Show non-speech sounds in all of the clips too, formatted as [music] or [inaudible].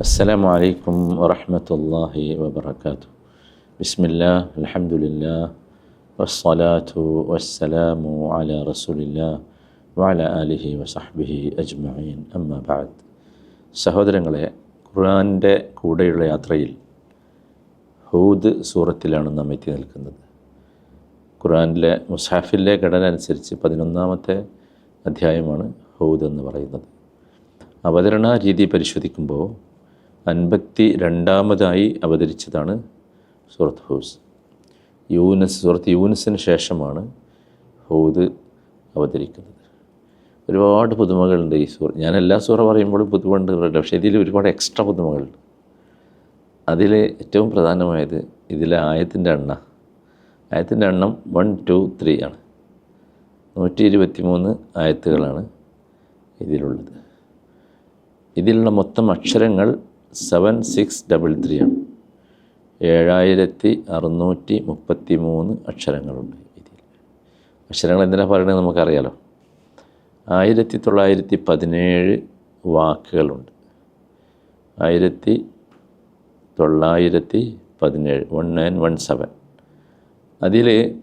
السلام عليكم ورحمة الله وبركاته بسم الله الحمد لله والصلاة والسلام على رسول الله وعلى آله وصحبه أجمعين أما بعد സഹോദരങ്ങളെ ഖുർആൻ്റെ കൂടെയുള്ള യാത്രയിൽ ഹൂദ് സൂറത്തിലാണ് നാം എത്തി നിൽക്കുന്നത് ഖുർആനിലെ മുസാഫിലെ ഘടന അനുസരിച്ച് പതിനൊന്നാമത്തെ അധ്യായമാണ് ഹൂദ് എന്ന് പറയുന്നത് അവതരണ രീതി പരിശോധിക്കുമ്പോൾ അൻപത്തി രണ്ടാമതായി അവതരിച്ചതാണ് സൂറത്ത് ഹൂസ്. യൂനസ് സൂറത്ത് യൂനസിന് ശേഷമാണ് ഹൂദ് അവതരിക്കുന്നത്. ഒരുപാട് പുതുമകളുണ്ട് ഈ സൂറ ഞാൻ എല്ലാ സൂറ പറയുമ്പോഴും പുതുമുണ്ട് പക്ഷേ ഇതിൽ ഒരുപാട് എക്സ്ട്രാ പുതുമകളുണ്ട്. അതിൽ ഏറ്റവും പ്രധാനമായത് ഇതിലെ ആയത്തിന്റെ എണ്ണ. ആയത്തിന്റെ എണ്ണം വൺ ടു ത്രീ ആണ്. നൂറ്റി ഇരുപത്തി മൂന്ന് ആയത്തുകളാണ് ഇതിലുള്ളത്. ഇതിലുള്ള മൊത്തം അക്ഷരങ്ങൾ സെവൻ സിക്സ് ഡബിൾ ത്രീ ആണ്. ഏഴായിരത്തി അറുന്നൂറ്റി മുപ്പത്തി മൂന്ന് അക്ഷരങ്ങളുണ്ട് ഇതിൽ. അക്ഷരങ്ങൾ എന്തിനാണ് പറയണത് നമുക്കറിയാലോ? ആയിരത്തി തൊള്ളായിരത്തി പതിനേഴ് വാക്കുകളുണ്ട്. ആയിരത്തി തൊള്ളായിരത്തി പതിനേഴ് വൺ നയൻ വൺ സെവൻ അതിൽ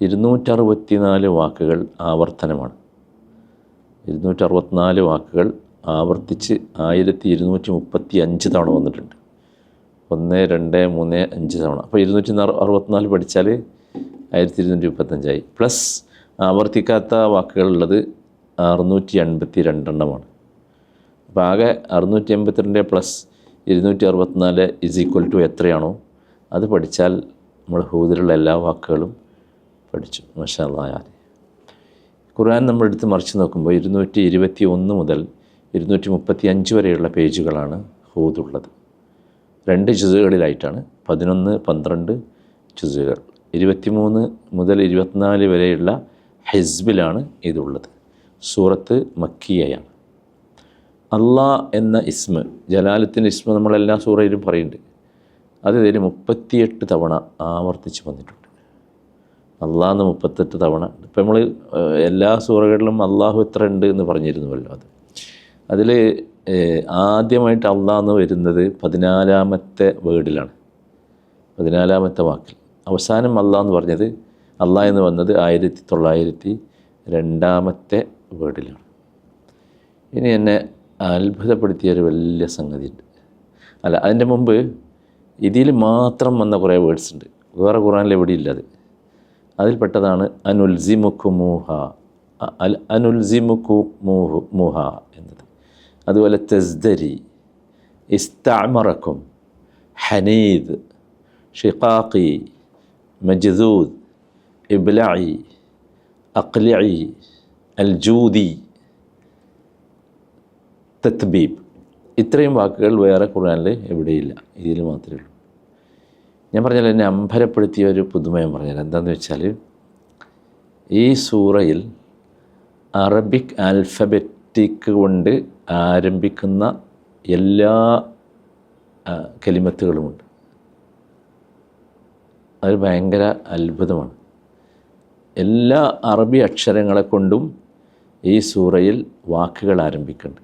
ഇരുന്നൂറ്ററുപത്തി നാല് വാക്കുകൾ ആവർത്തനമാണ്. ഇരുന്നൂറ്ററുപത്തിനാല് വാക്കുകൾ ആവർത്തിച്ച് ആയിരത്തി ഇരുന്നൂറ്റി മുപ്പത്തി അഞ്ച് തവണ വന്നിട്ടുണ്ട്. ഒന്ന് രണ്ട് മൂന്ന് അഞ്ച് തവണ. അപ്പോൾ ഇരുന്നൂറ്റി അറുപത്തിനാല് പഠിച്ചാൽ ആയിരത്തി ഇരുന്നൂറ്റി മുപ്പത്തഞ്ചായി പ്ലസ് ആവർത്തിക്കാത്ത വാക്കുകളുള്ളത് അറുന്നൂറ്റി എൺപത്തി രണ്ടെണ്ണമാണ് അപ്പോൾ ആകെ അറുന്നൂറ്റി എൺപത്തിരണ്ട് പ്ലസ് ഇരുന്നൂറ്റി അറുപത്തിനാല് ഇസ് ഈക്വൽ ടു എത്രയാണോ അത് പഠിച്ചാൽ നമ്മൾ ഹൂദിലുള്ള എല്ലാ വാക്കുകളും പഠിച്ചു. മഷാലായാൽ ഖുർആൻ നമ്മൾ എടുത്ത് മറിച്ച് നോക്കുമ്പോൾ ഇരുന്നൂറ്റി ഇരുപത്തി ഒന്ന് മുതൽ ഇരുന്നൂറ്റി മുപ്പത്തി അഞ്ച് വരെയുള്ള പേജുകളാണ് ഹൂദുള്ളത് രണ്ട് ചുസുകളിലായിട്ടാണ് പതിനൊന്ന് പന്ത്രണ്ട് ജുസുകൾ. ഇരുപത്തിമൂന്ന് മുതൽ ഇരുപത്തിനാല് വരെയുള്ള ഹിസ്ബിലാണ് ഇതുള്ളത്. സൂറത്ത് മക്കിയയാണ്. അള്ളാ എന്ന ഇസ്മ ജലാലത്തിന്റെ ഇസ്മ നമ്മളെല്ലാ സൂറയിലും പറയുന്നുണ്ട്. അത് ഇതിൽ മുപ്പത്തിയെട്ട് തവണ ആവർത്തിച്ച് വന്നിട്ടുണ്ട്. അള്ളാന്ന് മുപ്പത്തെട്ട് തവണ. ഇപ്പം നമ്മൾ എല്ലാ സൂറകളിലും അള്ളാഹു എത്ര ഉണ്ട് എന്ന് പറഞ്ഞിരുന്നുവല്ലോ അത്. അതിൽ ആദ്യമായിട്ട് അള്ളാന്ന് വരുന്നത് പതിനാലാമത്തെ വേർഡിലാണ്. പതിനാലാമത്തെ വാക്കിൽ. അവസാനം അള്ളാഹ് എന്ന് പറഞ്ഞത് അള്ളാഹ് എന്ന് വന്നത് ആയിരത്തി തൊള്ളായിരത്തി രണ്ടാമത്തെ വേർഡിലാണ്. ഇനി എന്നെ അത്ഭുതപ്പെടുത്തിയ ഒരു വലിയ സംഗതിയുണ്ട്. അല്ല അതിന്റെ മുമ്പ് ഇതിൽ മാത്രം വന്ന കുറേ വേർഡ്സ് ഉണ്ട്. വേറെ ഖുറാനിൽ എവിടെ അത്. അതിൽപ്പെട്ടതാണ് അനുൽസിമുഖു മൂഹ അനുൽസിമുഖു മൂഹു മൂഹ എന്നത് അതുപോലെ തെസ്ദരി ഇസ്താമറക്കും ഹനീദ് ഷിഖാഖി മജ്ദൂദ് ഇബ്ലഇ അഖ്ലിഇ അൽജൂദി തത്ബീബ്. ഇത്രയും വാക്കുകൾ വേറെ ഖുർആനിൽ എവിടെയില്ല. ഇതിൽ മാത്രമേ ഉള്ളൂ. ഞാൻ പറഞ്ഞാൽ എന്നെ അമ്പരപ്പെടുത്തിയ ഒരു പുതുമ ഞാൻ പറഞ്ഞാൽ എന്താണെന്ന് വെച്ചാൽ ഈ സൂറയിൽ അറബിക് ആൽഫബറ്റിക് കൊണ്ട് ആരംഭിക്കുന്ന എല്ലാ കലിമത്തുകളുമുണ്ട്. അത് ഭയങ്കര അത്ഭുതമാണ്. എല്ലാ അറബി അക്ഷരങ്ങളെ കൊണ്ടും ഈ സൂറയിൽ വാക്കുകൾ ആരംഭിക്കുന്നുണ്ട്.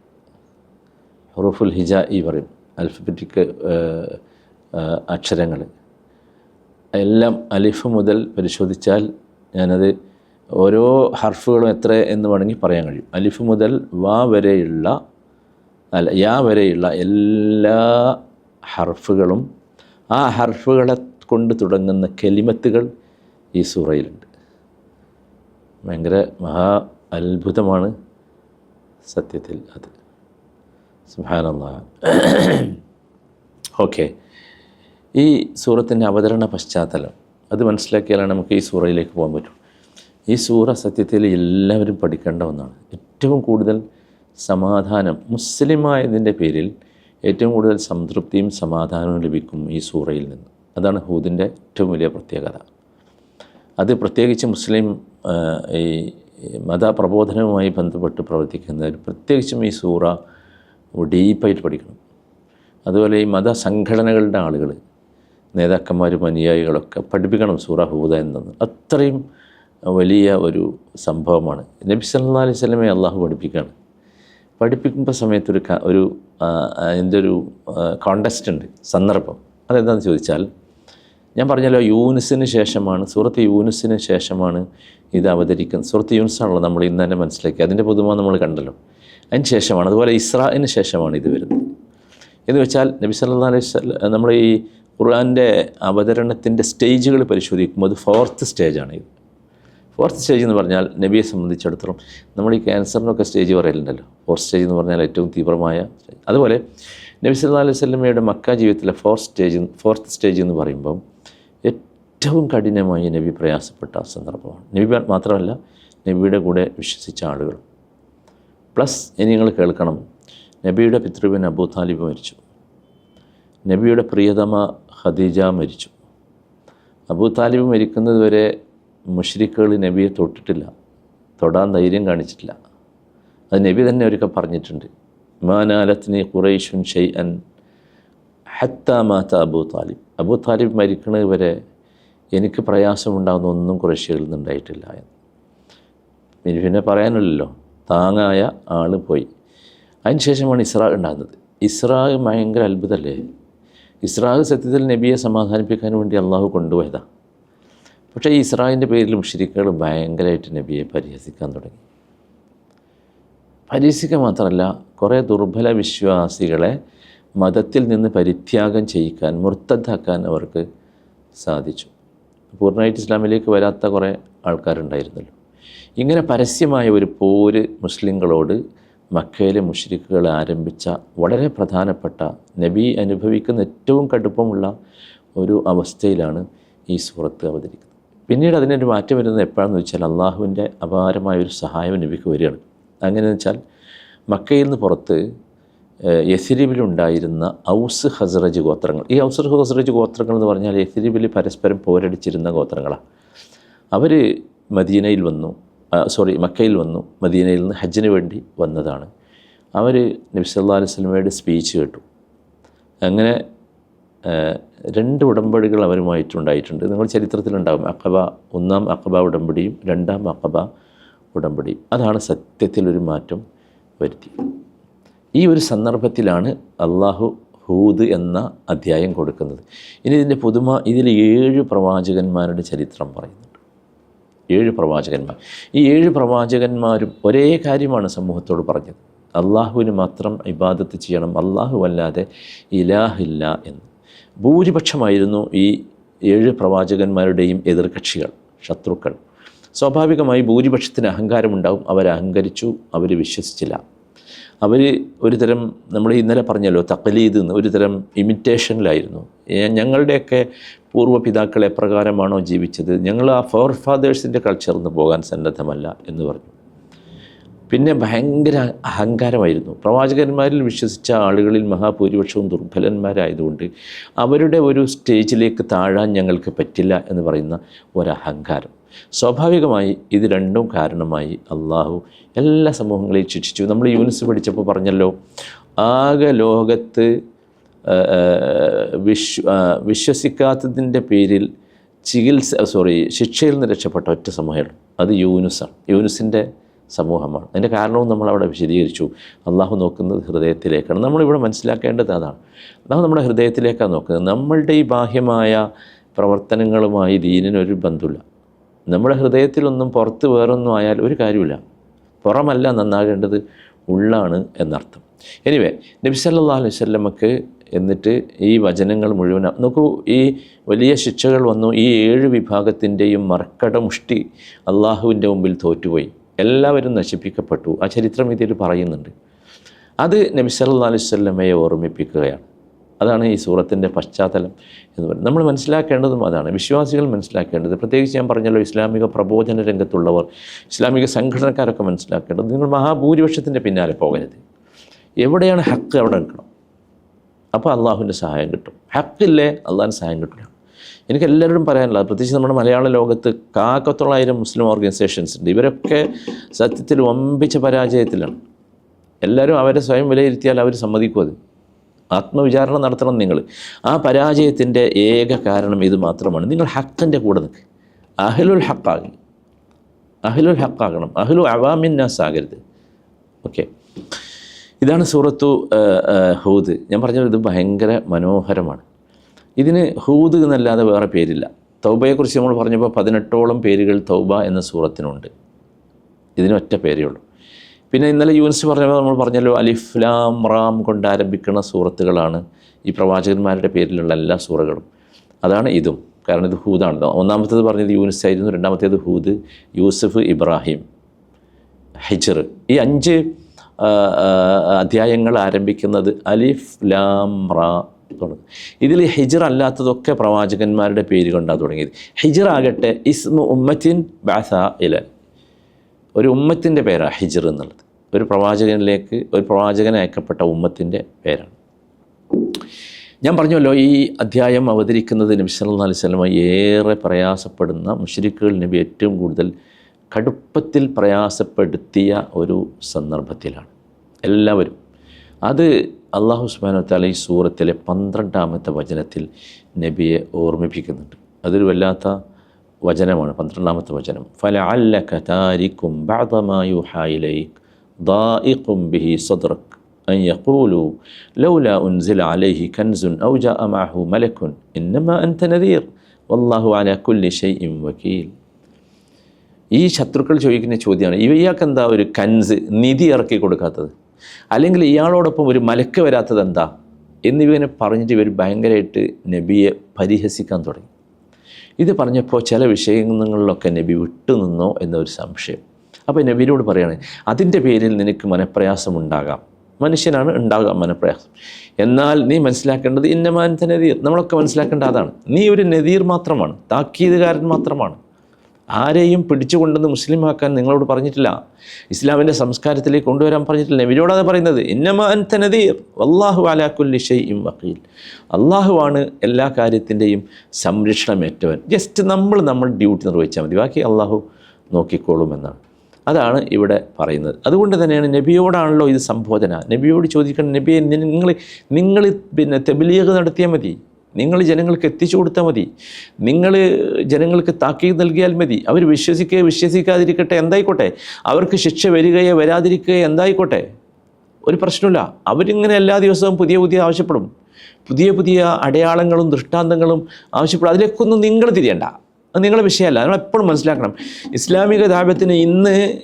ഹുറുഫുൽ ഹിജ ഈ പറയും അൽഫബറ്റിക് അക്ഷരങ്ങൾ. എല്ലാം അലിഫ് മുതൽ പരിശോധിച്ചാൽ ഞാനത് ഓരോ ഹർഫുകളും എത്ര എന്ന് വേണമെങ്കിൽ പറയാൻ കഴിയും. അലിഫ് മുതൽ വാ വരെയുള്ള അല്ല യാ വരെയുള്ള എല്ലാ ഹർഫുകളും ആ ഹർഫുകളെ കൊണ്ട് തുടങ്ങുന്ന കെലിമത്തുകൾ ഈ സൂറയിലുണ്ട്. ഭയങ്കര മഹാ അത്ഭുതമാണ് സത്യത്തിൽ അത്. സുഹാനന്ദ ഓക്കെ. ഈ സൂറത്തിന്റെ അവതരണ പശ്ചാത്തലം അത് മനസ്സിലാക്കിയാലാണ് നമുക്ക് ഈ സൂറയിലേക്ക് പോകാൻ പറ്റും. ഈ സൂറ സത്യത്തിൽ എല്ലാവരും പഠിക്കേണ്ട ഒന്നാണ്. ഏറ്റവും കൂടുതൽ സമാധാനം. മുസ്ലിമായതിന്റെ പേരിൽ ഏറ്റവും കൂടുതൽ സംതൃപ്തിയും സമാധാനവും ലഭിക്കും ഈ സൂറയിൽ നിന്ന്. അതാണ് ഹൂദിന്റെ ഏറ്റവും വലിയ പ്രത്യേകത. അത് പ്രത്യേകിച്ച് മുസ്ലിം ഈ മതപ്രബോധനവുമായി ബന്ധപ്പെട്ട് പ്രവർത്തിക്കുന്നവർ പ്രത്യേകിച്ചും ഈ സൂറ ഡീപ്പായിട്ട് പഠിക്കണം. അതുപോലെ ഈ മതസംഘടനകളുടെ ആളുകൾ നേതാക്കന്മാരും അനുയായികളൊക്കെ പഠിപ്പിക്കണം സൂറ ഹൂദ എന്നത്. അത്രയും വലിയ ഒരു സംഭവമാണ്. നബി സല്ലാ അലൈഹി അള്ളാഹു പഠിപ്പിക്കുകയാണ്. പഠിപ്പിക്കുമ്പോൾ സമയത്ത് ഒരു ഒരു അതിന്റെ ഒരു കോണ്ടസ്റ്റ് ഉണ്ട് സന്ദർഭം. അതെന്താണെന്ന് ചോദിച്ചാൽ ഞാൻ പറഞ്ഞല്ലോ യൂനിസിന് ശേഷമാണ് സൂറത്ത് യൂനിസിന് ശേഷമാണ് ഇത് അവതരിക്കുന്നത് സൂറത്ത് യൂനിസാണല്ലോ നമ്മൾ ഇന്ന് തന്നെ മനസ്സിലാക്കി അതിന്റെ പുതുമ നമ്മൾ കണ്ടല്ലോ. അതിന് ശേഷമാണ് അതുപോലെ ഇസ്രായിന് ശേഷമാണ് ഇത് വരുന്നത്. എന്ന് വെച്ചാൽ നബി സല്ലാ അലൈഹി നമ്മൾ ഈ ഖുർആന്റെ അവതരണത്തിന്റെ സ്റ്റേജുകൾ പരിശോധിക്കുമ്പോൾ അത് ഫോർത്ത് സ്റ്റേജാണ് ഇത്. ഫോർത്ത് സ്റ്റേജ് എന്ന് പറഞ്ഞാൽ നബിയെ സംബന്ധിച്ചിടത്തോളം നമ്മൾ ഈ ക്യാൻസറിനൊക്കെ സ്റ്റേജ് പറയലുണ്ടല്ലോ. ഫോർത്ത് സ്റ്റേജ് എന്ന് പറഞ്ഞാൽ ഏറ്റവും തീവ്രമായ അതുപോലെ നബി സല്ലാ അലൈഹി സ്വലമയുടെ മക്ക ജീവിതത്തിലെ ഫോർത്ത് സ്റ്റേജ് ഫോർത്ത് സ്റ്റേജ് എന്ന് പറയുമ്പം ഏറ്റവും കഠിനമായി നബി പ്രയാസപ്പെട്ട സന്ദർഭമാണ്. നബി മാത്രമല്ല നബിയുടെ കൂടെ വിശ്വസിച്ച ആളുകൾ. പ്ലസ് ഇനി നിങ്ങൾ കേൾക്കണം നബിയുടെ പിതൃവൻ അബൂ താലിബ് മരിച്ചു. നബിയുടെ പ്രിയതമ ഖദീജ മരിച്ചു. അബൂ താലിബ് മരിക്കുന്നത് വരെ മുഷ്രിക്കുകൾ നബിയെ തൊട്ടിട്ടില്ല. തൊടാൻ ധൈര്യം കാണിച്ചിട്ടില്ല. അത് നബി തന്നെ ഒരിക്കൽ പറഞ്ഞിട്ടുണ്ട്. മാനാലത്തിനി കുറേശുൻ ഷെയ് അൻ ഹത്ത മാത്ത അബൂ താലിബ്. അബൂ താലിബ് മരിക്കുന്നത് വരെ എനിക്ക് പ്രയാസമുണ്ടാകുന്ന ഒന്നും കുറേശ്യകളിൽ നിന്നുണ്ടായിട്ടില്ല എന്ന്. പിന്നെ പറയാനില്ലല്ലോ. താങ്ങായ ആൾ പോയി. അതിന് ശേഷമാണ് ഇസ്രാ ഉണ്ടാകുന്നത്. ഇസ്രാ ഭയങ്കര അത്ഭുതമല്ലേ? ഇസ്രാ സത്യത്തിൽ നബിയെ സമാധാനിപ്പിക്കാൻ വേണ്ടി അള്ളാഹു കൊണ്ടുപോയതാണ് പക്ഷേ ഈ ഇസ്രാഹിന്റെ പേരിൽ മുഷരിക്കുകൾ ഭയങ്കരമായിട്ട് നബിയെ പരിഹസിക്കാൻ തുടങ്ങി. പരിഹസിക്കുക മാത്രമല്ല കുറേ ദുർബല വിശ്വാസികളെ മതത്തിൽ നിന്ന് പരിത്യാഗം ചെയ്യിക്കാൻ മുർത്തദ്ധാക്കാൻ അവർക്ക് സാധിച്ചു. പൂർണമായിട്ട് ഇസ്ലാമിലേക്ക് വരാത്ത കുറേ ആൾക്കാരുണ്ടായിരുന്നല്ലോ. ഇങ്ങനെ പരസ്യമായ ഒരു പോര് മുസ്ലിങ്ങളോട് മക്കയിലെ മുഷരിക്കുകൾ ആരംഭിച്ച വളരെ പ്രധാനപ്പെട്ട നബി അനുഭവിക്കുന്ന ഏറ്റവും കടുപ്പമുള്ള ഒരു അവസ്ഥയിലാണ് ഈ സുഹൃത്ത് അവതരിക്കുന്നത്. പിന്നീട് അതിനൊരു മാറ്റം വരുന്നത് എപ്പോഴാണെന്ന് വെച്ചാൽ അള്ളാഹുവിന്റെ അപാരമായ ഒരു സഹായം നബിക്ക് വരികയാണ്. അങ്ങനെയെന്ന് വെച്ചാൽ മക്കയിൽ നിന്ന് പുറത്ത് യസിരിബിലുണ്ടായിരുന്ന ഔസ് ഹസ്രജ് ഗോത്രങ്ങൾ. ഈ ഔസ് ഹസ്രജ് ഗോത്രങ്ങൾ എന്ന് പറഞ്ഞാൽ യസിരിബിൽ പരസ്പരം പോരടിച്ചിരുന്ന ഗോത്രങ്ങളാണ്. അവർ മദീനയിൽ വന്നു സോറി മക്കയിൽ വന്നു മദീനയിൽ നിന്ന് ഹജ്ജിന് വേണ്ടി വന്നതാണ്. അവർ നബി സല്ലാ അലൈഹി സ്വലമയുടെ സ്പീച്ച് കേട്ടു. അങ്ങനെ രണ്ട് ഉടമ്പടികൾ അവരുമായിട്ടുണ്ടായിട്ടുണ്ട് നിങ്ങൾ ചരിത്രത്തിലുണ്ടാകും അക്കബ ഒന്നാം അക്കബ ഉടമ്പടിയും രണ്ടാം അക്കബ ഉടമ്പടിയും. അതാണ് സത്യത്തിലൊരു മാറ്റം വരുത്തി ഈ ഒരു സന്ദർഭത്തിലാണ് അള്ളാഹു ഹൂദ് എന്ന അധ്യായം കൊടുക്കുന്നത്. ഇനി ഇതിന്റെ പുതുമ ഇതിൽ ഏഴ് പ്രവാചകന്മാരുടെ ചരിത്രം പറയുന്നുണ്ട്. ഏഴ് പ്രവാചകന്മാർ. ഈ ഏഴ് പ്രവാചകന്മാരും ഒരേ കാര്യമാണ് സമൂഹത്തോട് പറഞ്ഞത്. അള്ളാഹുവിന് മാത്രം ഇബാദത്ത് ചെയ്യണം. അള്ളാഹു അല്ലാതെ ഇലാഹില്ല എന്ന്. ഭൂരിപക്ഷമായിരുന്നു ഈ ഏഴ് പ്രവാചകന്മാരുടെയും എതിർകക്ഷികൾ ശത്രുക്കൾ. സ്വാഭാവികമായി ഭൂരിപക്ഷത്തിന് അഹങ്കാരമുണ്ടാവും. അവർ അഹങ്കരിച്ചു അവർ വിശ്വസിച്ചില്ല. അവർ ഒരു തരം നമ്മൾ ഇന്നലെ പറഞ്ഞല്ലോ തക്കലീദ് എന്ന് ഒരു തരം ഇമിറ്റേഷനിലായിരുന്നു. ഞങ്ങളുടെയൊക്കെ ഞങ്ങളുടെയൊക്കെ പൂർവപിതാക്കൾ എപ്രകാരമാണോ ജീവിച്ചത്? ഞങ്ങൾ ആ ഫോർ ഫാദേഴ്സിന്റെ കൾച്ചറിൽ നിന്ന് പോകാൻ സന്നദ്ധമല്ല എന്ന് പറഞ്ഞു. പിന്നെ ഭയങ്കര അഹങ്കാരമായിരുന്നു. പ്രവാചകന്മാരിൽ വിശ്വസിച്ച ആളുകളിൽ മഹാഭൂരിപക്ഷവും ദുർബലന്മാരായതുകൊണ്ട് അവരുടെ ഒരു സ്റ്റേജിലേക്ക് താഴാൻ ഞങ്ങൾക്ക് പറ്റില്ല എന്ന് പറയുന്ന ഒരഹങ്കാരം. സ്വാഭാവികമായി ഇത് രണ്ടും കാരണമായി അള്ളാഹു എല്ലാ സമൂഹങ്ങളെയും ശിക്ഷിച്ചു. നമ്മൾ യൂണിസ് പഠിച്ചപ്പോൾ പറഞ്ഞല്ലോ ആകെ ലോകത്ത് വിശ്വ വിശ്വസിക്കാത്തതിന്റെ പേരിൽ ചികിത്സ സോറി ശിക്ഷയിൽ നിന്ന് രക്ഷപ്പെട്ട ഒറ്റ സമൂഹമാണ് അത് യൂനുസാണ്. യൂനുസിന്റെ സമൂഹമാണ്. അതിന്റെ കാരണവും നമ്മൾ അവിടെ വിശദീകരിച്ചു. അള്ളാഹു നോക്കുന്നത് ഹൃദയത്തിലേക്കാണ്. നമ്മളിവിടെ മനസ്സിലാക്കേണ്ടത് അതാണ്. അള്ളാഹു നമ്മുടെ ഹൃദയത്തിലേക്കാണ് നോക്കുന്നത്. നമ്മളുടെ ഈ ബാഹ്യമായ പ്രവർത്തനങ്ങളുമായി ദീനിനൊരു ബന്ധമില്ല നമ്മുടെ ഹൃദയത്തിലൊന്നും പുറത്ത് വേറൊന്നും ആയാൽ ഒരു കാര്യമില്ല പുറമല്ല നന്നാകേണ്ടത് ഉള്ളാണ് എന്നർത്ഥം. എനിവേ നബിസല്ലാ അലൈഹി സ്വല്ലമക്ക് എന്നിട്ട് ഈ വചനങ്ങൾ മുഴുവൻ നോക്കൂ ഈ വലിയ ശിക്ഷകൾ വന്നു. ഈ ഏഴ് വിഭാഗത്തിന്റെയും മർക്കട മുഷ്ടി അള്ളാഹുവിന്റെ മുമ്പിൽ തോറ്റുപോയി. എല്ലാവരും നശിപ്പിക്കപ്പെട്ടു. ആ ചരിത്രം ഇതിൽ പറയുന്നുണ്ട്. അത് നബി അലൈഹി വസല്ലമയെ ഓർമ്മിപ്പിക്കുകയാണ്. അതാണ് ഈ സൂറത്തിന്റെ പശ്ചാത്തലം എന്ന് പറയുന്നത്. നമ്മൾ മനസ്സിലാക്കേണ്ടതും അതാണ്. വിശ്വാസികൾ മനസ്സിലാക്കേണ്ടത്. പ്രത്യേകിച്ച് ഞാൻ പറഞ്ഞല്ലോ ഇസ്ലാമിക പ്രബോധന രംഗത്തുള്ളവർ ഇസ്ലാമിക സംഘടനക്കാരൊക്കെ മനസ്സിലാക്കേണ്ടത്. നിങ്ങൾ മഹാഭൂരിപക്ഷത്തിന്റെ പിന്നാലെ പോകരുത്. എവിടെയാണ് ഹക്ക് അവിടെ നിൽക്കണം? അപ്പോൾ അള്ളാഹുവിന്റെ സഹായം കിട്ടും. ഹക്കില്ലേ? അള്ളാഹിന്റെ സഹായം കിട്ടില്ല എനിക്ക് എല്ലാവരോടും പറയാനുള്ളത് പ്രത്യേകിച്ച് നമ്മുടെ മലയാള ലോകത്ത് കാക്കത്തൊള്ളായിരം മുസ്ലിം ഓർഗനൈസേഷൻസ് ഉണ്ട്. ഇവരൊക്കെ സത്യത്തിൽ വമ്പിച്ച പരാജയത്തിലാണ്. എല്ലാവരും അവരെ സ്വയം വിലയിരുത്തിയാൽ അവർ സമ്മതിക്കും അത്. ആത്മവിചാരണ നടത്തണം നിങ്ങൾ ആ പരാജയത്തിന്റെ ഏക കാരണം ഇത് മാത്രമാണ്. നിങ്ങൾ ഹക്കിന്റെ കൂടെ നിൽക്കുക അഹ്ലുൽ ഹക്കാകി അഹ്ലുൽ ഹക്കാകണം അഹ്ലു അവാമിന്നാസ് ആകരുത്. ഓക്കെ. ഇതാണ് സൂറത്തു ഹൂദ്. ഞാൻ പറഞ്ഞത് ഇത് ഭയങ്കര മനോഹരമാണ്. ഇതിന് ഹൂദ് എന്നല്ലാതെ വേറെ പേരില്ല. തൗബയെക്കുറിച്ച് നമ്മൾ പറഞ്ഞപ്പോൾ പതിനെട്ടോളം പേരുകൾ തൗബ എന്ന സൂറത്തിനുണ്ട്. ഇതിന് ഒറ്റ പേരേ ഉള്ളൂ. പിന്നെ ഇന്നലെ യൂനിസ് പറഞ്ഞപ്പോൾ നമ്മൾ പറഞ്ഞല്ലോ അലിഫ്ലാം റാം കൊണ്ട് ആരംഭിക്കുന്ന സൂറത്തുകളാണ് ഈ പ്രവാചകന്മാരുടെ പേരിലുള്ള എല്ലാ സൂറകളും. അതാണ് ഇതും. കാരണം ഇത് ഹൂദാണ് ഒന്നാമത്തേത് പറഞ്ഞത് യൂനിസ് ആയിരുന്നു രണ്ടാമത്തേത് ഹൂദ് യൂസഫ് ഇബ്രാഹിം. ഹിജർ. ഈ അഞ്ച് അധ്യായങ്ങൾ ആരംഭിക്കുന്നത് അലിഫ് ലാം റാ തുടങ്ങും. ഇതിൽ ഹിജർ അല്ലാത്തതൊക്കെ പ്രവാചകന്മാരുടെ പേര് കൊണ്ടാണ് തുടങ്ങിയത്. ഹിജർ ആകട്ടെ ഇസ്മു ഉമ്മത്തിൻ ബാസ ഇലൻ ഒരു ഉമ്മത്തിന്റെ പേരാണ് ഹിജർ എന്നുള്ളത്. ഒരു പ്രവാചകനിലേക്ക് ഒരു പ്രവാചകൻ അയക്കപ്പെട്ട ഉമ്മത്തിന്റെ പേരാണ്. ഞാൻ പറഞ്ഞല്ലോ ഈ അധ്യായം അവതരിക്കുന്നത് നബി സല്ലല്ലാഹു അലൈഹി വസല്ലമ ഏറെ പ്രയാസപ്പെടുന്ന മുശ്രിക്കുകൾ നബി ഏറ്റവും കൂടുതൽ കടുപ്പത്തിൽ പ്രയാസപ്പെടുത്തിയ ഒരു സന്ദർഭത്തിലാണ്. എല്ലാവരും അത് അള്ളാഹു സുബ്ഹാനഹു വതആല ഈ സൂറത്തിലെ പന്ത്രണ്ടാമത്തെ വചനത്തിൽ നബിയെ ഓർമ്മിപ്പിക്കുന്നുണ്ട് അതൊരു വല്ലാത്ത വചനമാണ് പന്ത്രണ്ടാമത്തെ വചനം ഫല അല്ലക താരിക്കും ബാദമായുഹായിലേക്ക് ضائق به صدرك أن يقولوا لولا أنزل عليه كنز أو جاء معه ملك إنما أنت نذير والله على كل شيء وكيل ഈ ശത്രുക്കൾ ചോദിക്കുന്ന ചോദ്യമാണ് ഇവ ഇയാൾക്ക് എന്താ ഒരു കൻസ് നിധി ഇറക്കി കൊടുക്കാത്തത് അല്ലെങ്കിൽ ഇയാളോടൊപ്പം ഒരു മലക്ക് വരാത്തത് എന്താ? എന്നിവനെ പറഞ്ഞിട്ട് ഇവർ ഭയങ്കരമായിട്ട് നബിയെ പരിഹസിക്കാൻ തുടങ്ങി. ഇത് പറഞ്ഞപ്പോൾ ചില വിഷയങ്ങളിലൊക്കെ നബി വിട്ടുനിന്നോ എന്നൊരു സംശയം. അപ്പോൾ നബിയോട് പറയുകയാണ് അതിന്റെ പേരിൽ നിനക്ക് മനപ്രയാസം ഉണ്ടാകാം. മനുഷ്യനാണ് ഉണ്ടാകാം മനപ്രയാസം. എന്നാൽ നീ മനസ്സിലാക്കേണ്ടത് ഇന്നമാനത്തെ നദീർ നമ്മളൊക്കെ മനസ്സിലാക്കേണ്ട അതാണ്. നീ ഒരു നദീർ മാത്രമാണ് താക്കീതുകാരൻ മാത്രമാണ്. ആരെയും പിടിച്ചുകൊണ്ടെന്ന് മുസ്ലിം ആക്കാൻ നിങ്ങളോട് പറഞ്ഞിട്ടില്ല. ഇസ്ലാമിന്റെ സംസ്കാരത്തിലേക്ക് കൊണ്ടുവരാൻ പറഞ്ഞിട്ടില്ല. ഇവരോടാണ് പറയുന്നത് ഇന്നമാൻ അള്ളാഹു അലാക്കുല്ലി ഷെയ്യും വക്കീൽ. അള്ളാഹുവാണ് എല്ലാ കാര്യത്തിന്റെയും സംരക്ഷണമേറ്റവൻ. ജസ്റ്റ് നമ്മൾ നമ്മൾ ഡ്യൂട്ടി നിർവഹിച്ചാൽ മതി. ബാക്കി അള്ളാഹു നോക്കിക്കോളും എന്നാണ് അതാണ് ഇവിടെ പറയുന്നത്. അതുകൊണ്ട് തന്നെയാണ് നബിയോടാണല്ലോ ഇത് സംബോധന. നബിയോട് ചോദിക്കണം നബിയെ നിങ്ങൾ നിങ്ങൾ പിന്നെ തെബിലീഗ് നടത്തിയാൽ മതി. നിങ്ങൾ ജനങ്ങൾക്ക് എത്തിച്ചു കൊടുത്താൽ മതി. നിങ്ങൾ ജനങ്ങൾക്ക് താക്കീത് നൽകിയാൽ മതി. അവർ വിശ്വസിക്കുകയോ വിശ്വസിക്കാതിരിക്കട്ടെ എന്തായിക്കോട്ടെ? അവർക്ക് ശിക്ഷ വരികയോ വരാതിരിക്കുകയോ എന്തായിക്കോട്ടെ? ഒരു പ്രശ്നമില്ല. അവരിങ്ങനെ എല്ലാ ദിവസവും പുതിയ പുതിയ ആവശ്യപ്പെടും. പുതിയ പുതിയ അടയാളങ്ങളും ദൃഷ്ടാന്തങ്ങളും ആവശ്യപ്പെടും. അതിലേക്കൊന്നും നിങ്ങൾ തിരിയണ്ട. അത് നിങ്ങളുടെ വിഷയമല്ല. നിങ്ങൾ എപ്പോഴും മനസ്സിലാക്കണം. ഇസ്ലാമിക ദാപത്തിന് ഇന്ന്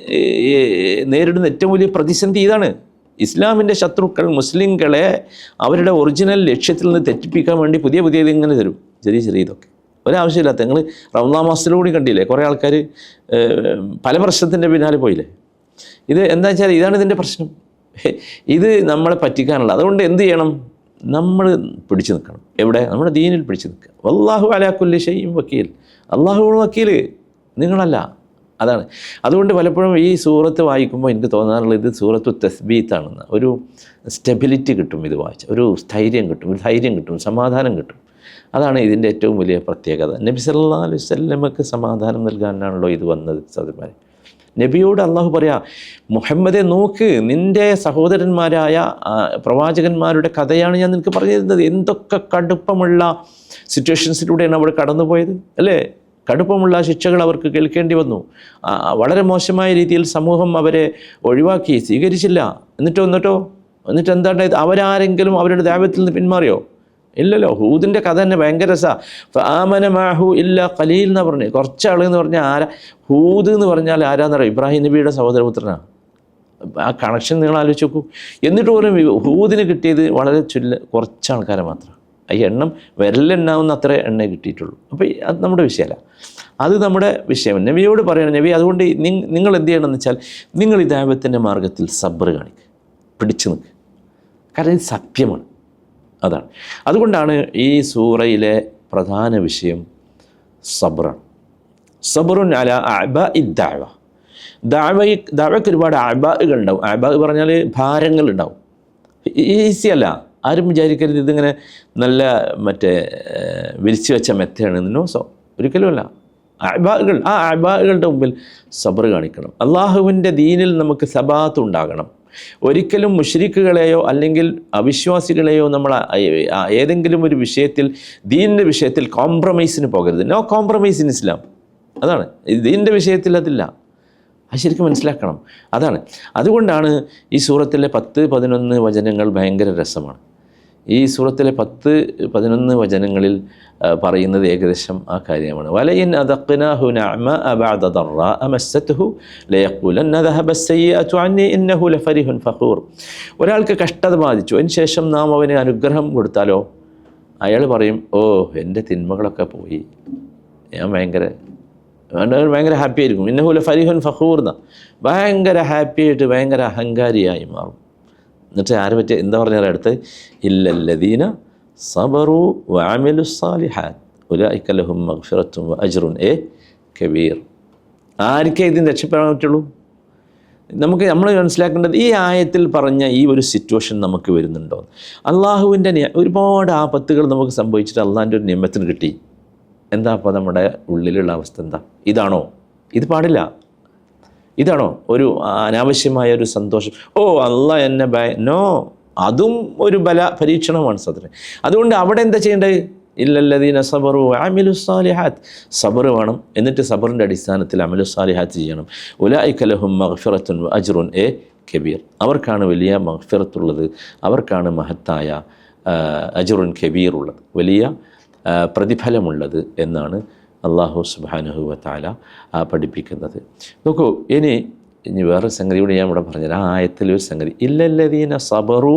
നേരിടുന്ന ഏറ്റവും വലിയ പ്രതിസന്ധി ഇതാണ്. ഇസ്ലാമിന്റെ ശത്രുക്കൾ മുസ്ലിങ്ങളെ അവരുടെ ഒറിജിനൽ ലക്ഷ്യത്തിൽ നിന്ന് തെറ്റിപ്പിക്കാൻ വേണ്ടി പുതിയ പുതിയ ഇതിങ്ങനെ തരും. ചെറിയ ചെറിയ ഇതൊക്കെ. ഒരാവശ്യമില്ലാത്ത നിങ്ങൾ റമദാൻ മാസത്തിലൂടെ കണ്ടില്ലേ? കുറേ ആൾക്കാർ പല പ്രശ്നത്തിന്റെ പിന്നാലെ പോയില്ലേ? ഇത് എന്താ വെച്ചാൽ ഇതാണ് ഇതിന്റെ പ്രശ്നം. ഇത് നമ്മളെ പറ്റിക്കാനുള്ള. അതുകൊണ്ട് എന്ത് ചെയ്യണം? നമ്മൾ പിടിച്ചു നിൽക്കണം. എവിടെ? നമ്മുടെ ദീനിൽ പിടിച്ചു നിൽക്കുക. വല്ലാഹു അലാക്കുല്ലി ഷെയ്യും വക്കീൽ. അള്ളാഹു വക്കീൽ നിങ്ങളല്ല. അതാണ്. അതുകൊണ്ട് പലപ്പോഴും ഈ സൂറത്ത് വായിക്കുമ്പോൾ എനിക്ക് തോന്നാറുള്ളത് ഇത് സൂറത്ത് തസ്ബീത്താണെന്ന്. ഒരു സ്റ്റെബിലിറ്റി കിട്ടും ഇത് വായിച്ച ഒരു സ്ഥൈര്യം കിട്ടും. ഒരു ധൈര്യം കിട്ടും. സമാധാനം കിട്ടും. അതാണ് ഇതിന്റെ ഏറ്റവും വലിയ പ്രത്യേകത. നബി സല്ലാ അലൈഹി സ്വല്ലമക്ക് സമാധാനം നൽകാനാണല്ലോ ഇത് വന്നത് സഹോദരന്മാരെ. നബിയോട് അള്ളാഹു പറയാ മുഹമ്മദെ നോക്ക് നിന്റെ സഹോദരന്മാരായ പ്രവാചകന്മാരുടെ കഥയാണ് ഞാൻ നിനക്ക് പറഞ്ഞു തരുന്നത് എന്തൊക്കെ കടുപ്പമുള്ള സിറ്റുവേഷൻസിലൂടെയാണ് അവർ കടന്നുപോയത്? അല്ലേ? കടുപ്പമുള്ള ശിക്ഷകൾ അവർക്ക് കേൾക്കേണ്ടി വന്നു. വളരെ മോശമായ രീതിയിൽ സമൂഹം അവരെ ഒഴിവാക്കി സ്വീകരിച്ചില്ല. എന്നിട്ടോ എന്നിട്ടോ? എന്നിട്ട് എന്താണ് അവരാരെങ്കിലും അവരുടെ ദാപത്തിൽ നിന്ന് പിന്മാറിയോ? ഇല്ലല്ലോ. ഹൂദിന്റെ കഥ തന്നെ ഭയങ്കര രസമാണ് മാഹു ഇല്ല ഖലീൽ എന്ന് പറഞ്ഞു. കുറച്ച് ആൾ എന്ന് പറഞ്ഞാൽ ആരാ? ഹൂദ് എന്ന് പറഞ്ഞാൽ ആരാന്നറിയോ? ഇബ്രാഹിം നബിയുടെ സഹോദരപുത്രനാണ് ആ കണക്ഷൻ നിങ്ങൾ ആലോചിച്ച് നോക്കൂ. എന്നിട്ട് പോലും ഹൂദിന് കിട്ടിയത് വളരെ ചുല്ല കുറച്ച് ആൾക്കാരെ മാത്രം. ഈ എണ്ണം വിരലെണ്ണാവുന്ന അത്ര എണ്ണ കിട്ടിയിട്ടുള്ളൂ. അപ്പോൾ അത് നമ്മുടെ വിഷയമല്ല. അത് നമ്മുടെ വിഷയം. നബിയോട് പറയണം നബി അതുകൊണ്ട് നിങ് നിങ്ങൾ എന്ത് ചെയ്യണമെന്ന് വെച്ചാൽ നിങ്ങൾ ഈ ദൈവത്തിന്റെ മാർഗത്തിൽ സബ്ർ കാണിക്കുക പിടിച്ചു നിൽക്കുക കാരണം ഇത് സത്യമാണ്. അതാണ്. അതുകൊണ്ടാണ് ഈ സൂറയിലെ പ്രധാന വിഷയം സബറാണ്. സബറുൻ അല അബ ഇദ്ദാവ ദാവ ദാവയ്ക്ക് ഒരുപാട് അബാകൾ ഉണ്ടാവും. അബ പറഞ്ഞാൽ ഭാരങ്ങൾ ഉണ്ടാവും. ഈസി അല്ല. ആരും വിചാരിക്കരുത് ഇതിങ്ങനെ നല്ല മറ്റേ വിരിച്ചു വെച്ച മെത്തയാണ് നോ സോ ഒരിക്കലുമല്ല അബാകൾ ആ അബാകളുടെ മുമ്പിൽ സബർ കാണിക്കണം. അള്ളാഹുവിന്റെ ദീനിൽ നമുക്ക് സബാത്ത് ഉണ്ടാകണം. ഒരിക്കലും മുഷ്രിക്കുകളെയോ അല്ലെങ്കിൽ അവിശ്വാസികളെയോ നമ്മൾ ഏതെങ്കിലും ഒരു വിഷയത്തിൽ ദീനിന്റെ വിഷയത്തിൽ കോംപ്രമൈസിന് പോകരുത്. നോ കോംപ്രമൈസ് ഇൻ ഇസ്ലാം അതാണ്. ദീനിന്റെ വിഷയത്തിൽ അതില്ല. അത് ശരിക്കും മനസ്സിലാക്കണം. അതാണ്. അതുകൊണ്ടാണ് ഈ സൂറത്തിലെ പത്ത് പതിനൊന്ന് വചനങ്ങൾ ഭയങ്കര രസമാണ്. ഈ സൂറത്തിലെ പത്ത് പതിനൊന്ന് വചനങ്ങളിൽ പറയുന്നത് ഏകദേശം ആ കാര്യമാണ്. വലയിൻ അദഖ്നാഹു നഅമ അന്നി ഇന്നഹു ഫഖൂർ. ഒരാൾക്ക് കഷ്ടത ബാധിച്ചു. അതിനുശേഷം നാം അവന് അനുഗ്രഹം കൊടുത്താലോ? അയാൾ പറയും ഓ എന്റെ തിന്മകളൊക്കെ പോയി. ഞാൻ ഭയങ്കര ഭയങ്കര ഹാപ്പി ആയിരിക്കും. ഇന്നഹു ഫരിഹുൻ ഫഖൂർ എന്ന ഭയങ്കര ഹാപ്പിയായിട്ട് ഭയങ്കര അഹങ്കാരിയായി മാറും. എന്നിട്ട് ആര് പറ്റി എന്താ പറഞ്ഞാൽ അടുത്ത്? ഇല്ലല്ലദീന സബറു വാമിലു സാലിഹാൻ ഉലൈക്കലഹും മഗ്ഫിറത്തും അജ്റുൻ എ കബീർ. ആർക്കേ ഇതിന് രക്ഷപ്പെടാൻ പറ്റുള്ളൂ? നമുക്ക് നമ്മൾ മനസ്സിലാക്കേണ്ടത് ഈ ആയത്തിൽ പറഞ്ഞ ഈ ഒരു സിറ്റുവേഷൻ നമുക്ക് വരുന്നുണ്ടോ? അള്ളാഹുവിന്റെ ഒരുപാട് ആപത്തുകൾ നമുക്ക് സംഭവിച്ചിട്ട് അള്ളാഹിന്റെ ഒരു നിയമത്തിന് കിട്ടി. എന്താ അപ്പോൾ നമ്മുടെ ഉള്ളിലുള്ള അവസ്ഥ എന്താ? ഇതാണോ? ഇത് പാടില്ല. ഇതാണോ ഒരു അനാവശ്യമായ ഒരു സന്തോഷം? ഓ അല്ല എന്നെ ഭയ നോ അതും ഒരു ബല പരീക്ഷണമാണ് സത്യം അതുകൊണ്ട് അവിടെ എന്താ ചെയ്യേണ്ടത്? ഇല്ലല്ലദീന സബറു അമിലു സാലിഹാത്ത് സബർ വേണം. എന്നിട്ട് സബറിന്റെ അടിസ്ഥാനത്തിൽ അമിലുസാലിഹാത്ത് ചെയ്യണം. ഉലായിക്കലഹും മഹ്ഫിറത്തുൻ അജ്റുൻ എ കബീർ. അവർക്കാണ് വലിയ മഹ്ഫിറത്തുള്ളത് അവർക്കാണ് മഹത്തായ അജുറുൻ കബീർ ഉള്ളത് വലിയ പ്രതിഫലമുള്ളത് എന്നാണ് അള്ളാഹു സുബാനുഹു വത്താല പഠിപ്പിക്കുന്നത്. നോക്കൂ ഇനി ഇനി വേറൊരു സംഗതി കൂടി ഞാൻ ഇവിടെ പറഞ്ഞത് ആ ആയത്തിൽ ഒരു സംഗതി. ഇല്ലല്ലതീന സബറു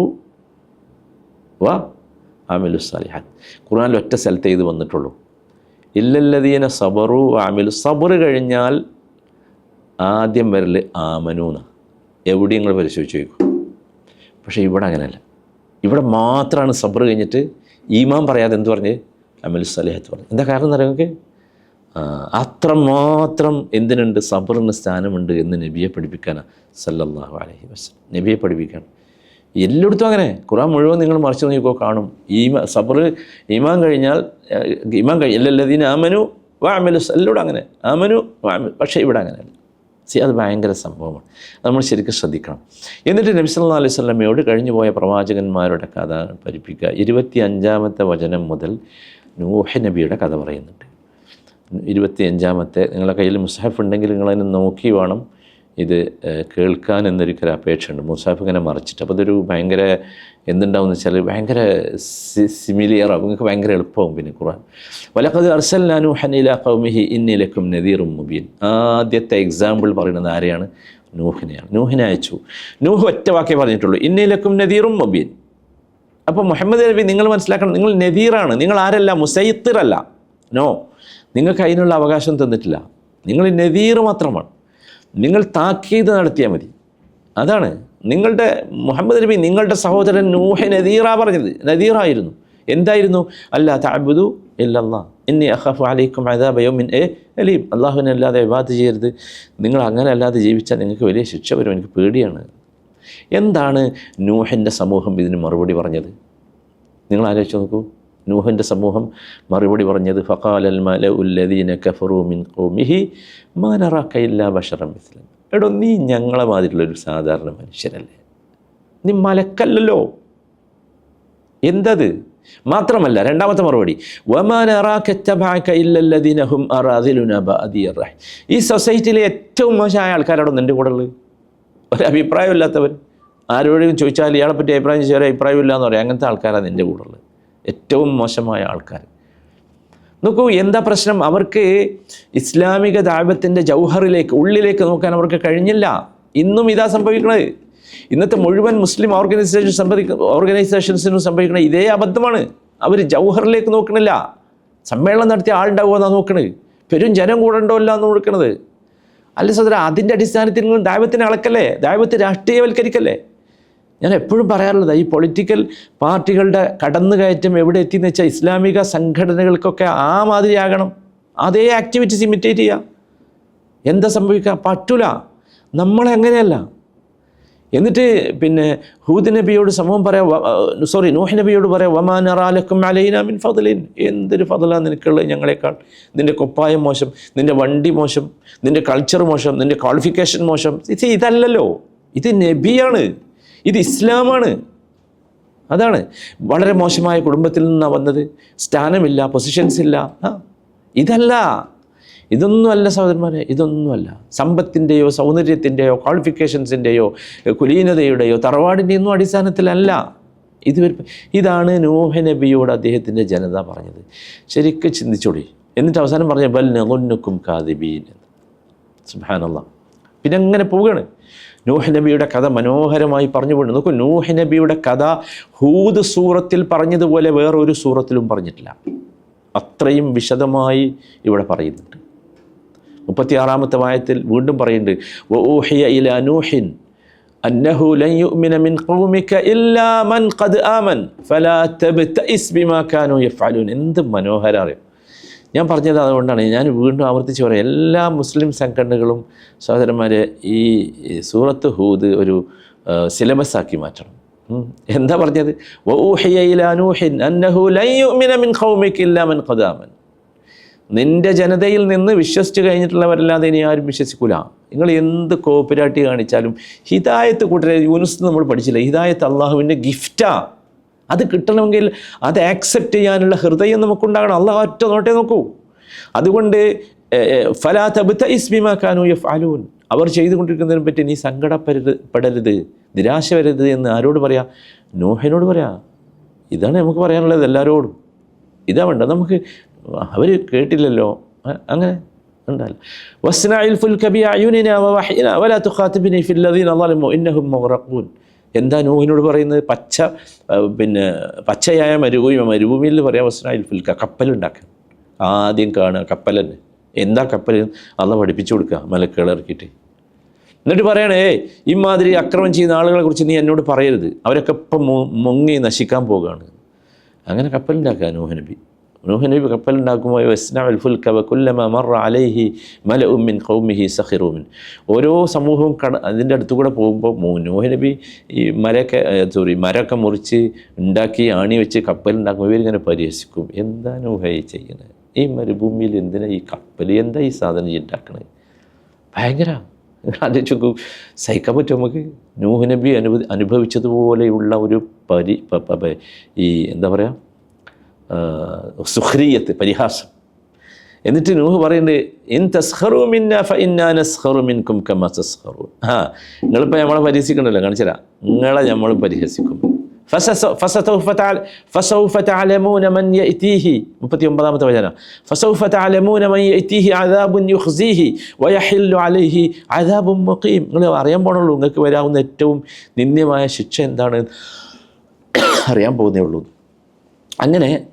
വ ആമിലു സാലിഹാത്ത് ഖുർആനിൽ ഒറ്റ സ്ഥലത്ത് ഇത് വന്നിട്ടുള്ളൂ. ഇല്ലല്ലതീന സബറു ആമിലു സബർ കഴിഞ്ഞാൽ ആദ്യം വരൽ ആമനൂന എവിടെ നിങ്ങൾ പരിശോധിച്ച് ചോദിക്കും പക്ഷേ ഇവിടെ അങ്ങനെയല്ല. ഇവിടെ മാത്രമാണ് സബർ കഴിഞ്ഞിട്ട് ഈമാൻ പറയാതെ എന്ത് പറഞ്ഞ്? അമൽ സലിഹത്ത് പറഞ്ഞു. എന്താ കാരണം എന്ന് ആ, അത്രമാത്രം എന്തിനുണ്ട്? സബറിന് സ്ഥാനമുണ്ട് എന്ന് നബിയെ പഠിപ്പിക്കാനാണ് സല്ലല്ലാഹു അലഹി വസല്ലം. നബിയെ പഠിപ്പിക്കാൻ. എല്ലായിടത്തും അങ്ങനെ. ഖുറാൻ മുഴുവൻ നിങ്ങൾ മറിച്ച് നോക്കിക്കോ കാണും. ഈമ സബർ ഈമാൻ കഴിഞ്ഞാൽ ഈമാൻ കഴി എല്ലാദീന ആമനു വാമലു എല്ലോടും അങ്ങനെ. ആമനു വാമലു പക്ഷേ ഇവിടെ അങ്ങനെയല്ല. സി അത് ഭയങ്കര സംഭവമാണ്. നമ്മൾ ശരിക്കും ശ്രദ്ധിക്കണം. എന്നിട്ട് നബി സല്ലല്ലാഹു അലൈഹി വസല്ലമയോട് കഴിഞ്ഞു പോയ പ്രവാചകന്മാരുടെ കഥ പഠിപ്പിക്കുക. ഇരുപത്തി അഞ്ചാമത്തെ വചനം മുതൽ നൂഹ നബിയുടെ കഥ പറയുന്നുണ്ട്. ഇരുപത്തി അഞ്ചാമത്തെ നിങ്ങളുടെ കയ്യിൽ മുസാഫ് ഉണ്ടെങ്കിൽ നിങ്ങളതിനെ നോക്കി വേണം ഇത് കേൾക്കാൻ എന്നൊരിക്കലും അപേക്ഷയുണ്ട്. മുസാഫ് ഇങ്ങനെ മറിച്ചിട്ട്. അപ്പോൾ അതൊരു ഭയങ്കര എന്തുണ്ടാവും വെച്ചാൽ ഭയങ്കര സിമിലിയർ ആകും നിങ്ങൾക്ക് ഭയങ്കര എളുപ്പമാവും പിന്നെ ഖുർആൻ. വലക്കത് അർസൽ നാനു ഹനീല കൗമിഹി ഇന്നിലക്കും നദീറും മുബീൻ. ആദ്യത്തെ എക്സാമ്പിൾ പറയുന്നത് ആരെയാണ്? നൂഹിനെയാണ്. നൂഹിനെ അയച്ചു. നൂഹ് ഒറ്റ വാക്കേ പറഞ്ഞിട്ടുള്ളൂ. ഇന്നിലക്കും നദീറും മുബീൻ. അപ്പോൾ മുഹമ്മദ് നബി നിങ്ങൾ മനസ്സിലാക്കണം നിങ്ങൾ നദീറാണ്. നിങ്ങൾ ആരല്ല? മുസൈത്തിറല്ല. നോ. നിങ്ങൾക്ക് അതിനുള്ള അവകാശം തന്നിട്ടില്ല. നിങ്ങൾ നദീർ മാത്രമാണ്. നിങ്ങൾ താക്കീത് നടത്തിയാൽ മതി. അതാണ് നിങ്ങളുടെ മുഹമ്മദ് നബി നിങ്ങളുടെ സഹോദരൻ നൂഹ നദീറ പറഞ്ഞത്. നദീറായിരുന്നു. എന്തായിരുന്നു? അല്ല താബുദു ഇല്ലല്ലാ. ഇന്നി അഖഫു അലൈക്കും അദാബ യൗമിൻ എ അലീം. അള്ളാഹുവിനെ അല്ലാതെ വിവാദം ചെയ്യരുത്. നിങ്ങൾ അങ്ങനെ അല്ലാതെ ജീവിച്ചാൽ നിങ്ങൾക്ക് വലിയ ശിക്ഷ വരും. എനിക്ക് പേടിയാണ്. എന്താണ് നൂഹിന്റെ സമൂഹം ഇതിന് മറുപടി പറഞ്ഞത്? നിങ്ങൾ ആലോചിച്ച് നോക്കൂ. നൂഹിന്റെ സമൂഹം മറുപടി പറഞ്ഞത് ഫഖാലൽ മല ഉല്ലദീന കഫറു മിൻ ഖൗമിഹി ഇല്ലാ ബശറൻ മിസ്ലൻ. എടോ നീ ഞങ്ങളെ മാതിരിയുള്ളൊരു സാധാരണ മനുഷ്യരല്ലേ നീ മലക്കല്ലല്ലോ. എന്തത്? മാത്രമല്ല രണ്ടാമത്തെ മറുപടി ഈ സൊസൈറ്റിയിലെ ഏറ്റവും മോശമായ ആൾക്കാരാണോ നിന്റെ കൂടെ ഉള്ളത്? ഒരു അഭിപ്രായമില്ലാത്തവർ ആരോടും ചോദിച്ചാൽ ഇയാളെ പറ്റി അഭിപ്രായം ചോദിച്ചാൽ അഭിപ്രായമില്ല എന്ന് പറയാം. അങ്ങനത്തെ ആൾക്കാരാണ് നിന്റെ കൂടെ ഉള്ളത്. ഏറ്റവും മോശമായ ആൾക്കാർ നോക്കൂ എന്താ പ്രശ്നം? അവർക്ക് ഇസ്ലാമിക ദാപത്തിന്റെ ജൗഹറിലേക്ക് ഉള്ളിലേക്ക് നോക്കാൻ അവർക്ക് കഴിഞ്ഞില്ല. ഇന്നും ഇതാ സംഭവിക്കുന്നത് ഇന്നത്തെ മുഴുവൻ മുസ്ലിം ഓർഗനൈസേഷൻ സംഭവിക്ക ഓർഗനൈസേഷൻസിനും സംഭവിക്കുന്ന ഇതേ അബദ്ധമാണ്. അവർ ജൗഹറിലേക്ക് നോക്കണില്ല. സമ്മേളനം നടത്തിയ ആളുണ്ടാവുക എന്നാണ് നോക്കണത് പെരും ജനം കൂടണ്ടോ ഇല്ല എന്ന് നോക്കണത്. അല്ല സഹോദര അതിന്റെ അടിസ്ഥാനത്തിൽ നിങ്ങൾ ദൈവത്തിനെ അളക്കല്ലേ? ദൈവത്തെ രാഷ്ട്രീയവൽക്കരിക്കല്ലേ? ഞാൻ എപ്പോഴും പറയാറുള്ളത് ഈ പൊളിറ്റിക്കൽ പാർട്ടികളുടെ കടന്നുകയറ്റം എവിടെ എത്തിയെന്ന് വെച്ചാൽ ഇസ്ലാമിക സംഘടനകൾക്കൊക്കെ ആ മാതിരിയാകണം അതേ ആക്ടിവിറ്റീസ് ഇമിറ്റേറ്റ് ചെയ്യുക എന്താ സംഭവിക്കുക പറ്റൂല. നമ്മളെങ്ങനെയല്ല എന്നിട്ട് പിന്നെ ഹൂദ് നബിയോട് സമൂഹം പറയാം സോറി നൂഹ് നബിയോട് പറയാം വമാൻ അറാലക്കും അലൈനാമിൻ ഫതലിൻ എന്തൊരു ഫതലാണ് നിനക്കുള്ളത് ഞങ്ങളെക്കാൾ? നിന്റെ കുപ്പായം മോശം നിന്റെ വണ്ടി മോശം നിന്റെ കൾച്ചർ മോശം നിന്റെ ക്വാളിഫിക്കേഷൻ മോശം. ഇത് ഇതല്ലല്ലോ. ഇത് നബിയാണ്. ഇത് ഇസ്ലാമാണ്. അതാണ്. വളരെ മോശമായ കുടുംബത്തിൽ നിന്നാണ് വന്നത്. സ്ഥാനമില്ല പൊസിഷൻസ് ഇല്ല. ഇതല്ല. ഇതൊന്നുമല്ല സഹോദരന്മാരെ ഇതൊന്നുമല്ല സമ്പത്തിന്റെയോ സൗന്ദര്യത്തിന്റെയോ ക്വാളിഫിക്കേഷൻസിന്റെയോ കുലീനതയുടെയോ തറവാടിന്റെയോ ഒന്നും അടിസ്ഥാനത്തിലല്ല. ഇത് ഇതാണ് നൂഹ നബിയോട് അദ്ദേഹത്തിന്റെ ജനത പറഞ്ഞത്. ശരിക്കും ചിന്തിച്ചോടി. എന്നിട്ട് അവസാനം പറഞ്ഞ ബൽ നെകുന്നുക്കും കാതിബീൻ സുഹാനുള്ള പിന്നെ അങ്ങനെ പോവുകയാണ്. നൂഹ് നബിയുടെ കഥ മനോഹരമായി പറഞ്ഞു പോയി നോക്കൂ നൂഹ് നബിയുടെ കഥ ഹൂദ് സൂറത്തിൽ പറഞ്ഞതുപോലെ വേറൊരു സൂറത്തിലും പറഞ്ഞിട്ടില്ല. അത്രയും വിശദമായി ഇവിടെ പറയുന്നുണ്ട്. മുപ്പത്തിയാറാമത്തെ വായത്തിൽ വീണ്ടും പറയുന്നുണ്ട് നൂഹിൻ അന്നഹു ലൻ യുഅ്മിന മിൻ ഖൗമിക ഇല്ലാ മൻ ഖദ് ആമൻ ഫലാ തബ്തഇസ് ബിമാ കാനൂ യഫ്അലൂൻ. എന്ത് മനോഹരം ഞാൻ പറഞ്ഞത് അതുകൊണ്ടാണ്. ഞാൻ വീണ്ടും ആവർത്തിച്ച് പറയാം. എല്ലാ മുസ്ലിം സംഘടനകളും സഹോദരന്മാരെ ഈ സൂറത്ത് ഹൂദ് ഒരു സിലബസ് ആക്കി മാറ്റണം. എന്താ പറഞ്ഞത്? നിന്റെ ജനതയിൽ നിന്ന് വിശ്വസിച്ച് കഴിഞ്ഞിട്ടുള്ളവരല്ലാതെ ഇനി ആരും വിശ്വസിക്കൂല. നിങ്ങൾ എന്ത് കോപ്പിരാട്ടി കാണിച്ചാലും ഹിദായത്ത് കൂട്ടരെ യൂനുസ് നമ്മൾ പഠിച്ചില്ല? ഹിദായത്ത് അള്ളാഹുവിന്റെ ഗിഫ്റ്റാ അത് കിട്ടണമെങ്കിൽ അത് ആക്സെപ്റ്റ് ചെയ്യാനുള്ള ഹൃദയം നമുക്കുണ്ടാകണം. അള്ളാഹ് ഒറ്റ നോട്ടേ നോക്കൂ. അതുകൊണ്ട് ഫലാ തബുത്ത ഇസ്മിമാ കാനു അലൂൻ അവർ ചെയ്തുകൊണ്ടിരിക്കുന്നതിനെ പറ്റി നീ സങ്കടപ്പെടരുത് പെടരുത് നിരാശ വരരുത് എന്ന് ആരോട് പറയാ? നോഹനോട് പറയാ. ഇതാണ് നമുക്ക് പറയാനുള്ളത് എല്ലാവരോടും. ഇതാ വേണ്ട നമുക്ക് അവർ കേട്ടില്ലല്ലോ. അങ്ങനെ ഉണ്ടല്ല വസ്നായിൽ ഫുൽ കബി അയുനിന വവഹിന വലാ തുഖാതിബിനി ഫിൽ ലദീന ളലമു ഇന്നഹും മുഗ്റഖൂൻ. എന്താ നൂഹിനോട് പറയുന്നത്? പച്ച പിന്നെ പച്ചയായ മരുഭൂമി മരുഭൂമിയിൽ പറയാൻ വസ്നായിൽ ഫിൽക്ക കപ്പലുണ്ടാക്കാൻ ആദ്യം കാണുക കപ്പൽ എന്താ കപ്പൽ? അള്ള പഠിപ്പിച്ചു കൊടുക്കുക മലക്കുകൾ ഇറക്കിയിട്ട്. എന്നിട്ട് പറയണേ ഇമാതിരി അക്രമം ചെയ്യുന്ന ആളുകളെ കുറിച്ച് നീ എന്നോട് പറയരുത്. അവരൊക്കെ ഇപ്പം മുങ്ങി നശിക്കാൻ പോവുകയാണ്. അങ്ങനെ കപ്പലുണ്ടാക്കുക നൂഹ് നബി. നൂഹ് നബി കപ്പലുണ്ടാക്കുമ്പോൾ വസ്ന അലൈഹി മല ഉമ്മിൻ കൗമിഹി സഹിറൂമിൻ ഓരോ സമൂഹവും കട അതിന്റെ അടുത്ത് കൂടെ പോകുമ്പോൾ നൂഹ് നബി ഈ മരക്ക സോറി മരമൊക്കെ മുറിച്ച് ഉണ്ടാക്കി ആണി വെച്ച് കപ്പലുണ്ടാക്കുമ്പോൾ ഇവരിങ്ങനെ പരിഹസിക്കും. എന്താ നൂഹയി ചെയ്യുന്നത് ഈ മരുഭൂമിയിൽ എന്തിനാ ഈ കപ്പൽ എന്താ ഈ സാധനം ഉണ്ടാക്കണത് ഭയങ്കര. ആലോചിച്ചു സഹിക്കാൻ പറ്റും നമുക്ക്? നൂഹ് നബി അനുഭവി അനുഭവിച്ചതുപോലെയുള്ള ഒരു പരി ഈ എന്താ പറയുക സുഖ്രീയത്ത് പരിഹാസം. എന്നിട്ട് നൂഹ് പറയുന്നത് ഇൻ തസ്ഹറു മിന്ന ഫ ഇന്നാനസ്ഹറു മിൻ കും തസ്ഹറു ആ നിങ്ങളിപ്പോൾ നമ്മളെ പരിഹസിക്കണ്ടല്ലോ കാണിച്ചരാ നിങ്ങളെ നമ്മൾ പരിഹസിക്കും. മുപ്പത്തി ഒമ്പതാമത്തെ വചനം. നിങ്ങൾ അറിയാൻ പോണുള്ളൂ നിങ്ങൾക്ക് വരാവുന്ന ഏറ്റവും നിന്ദ്യമായ ശിക്ഷ എന്താണ്? അറിയാൻ പോകുന്നേ ഉള്ളൂ. അങ്ങനെ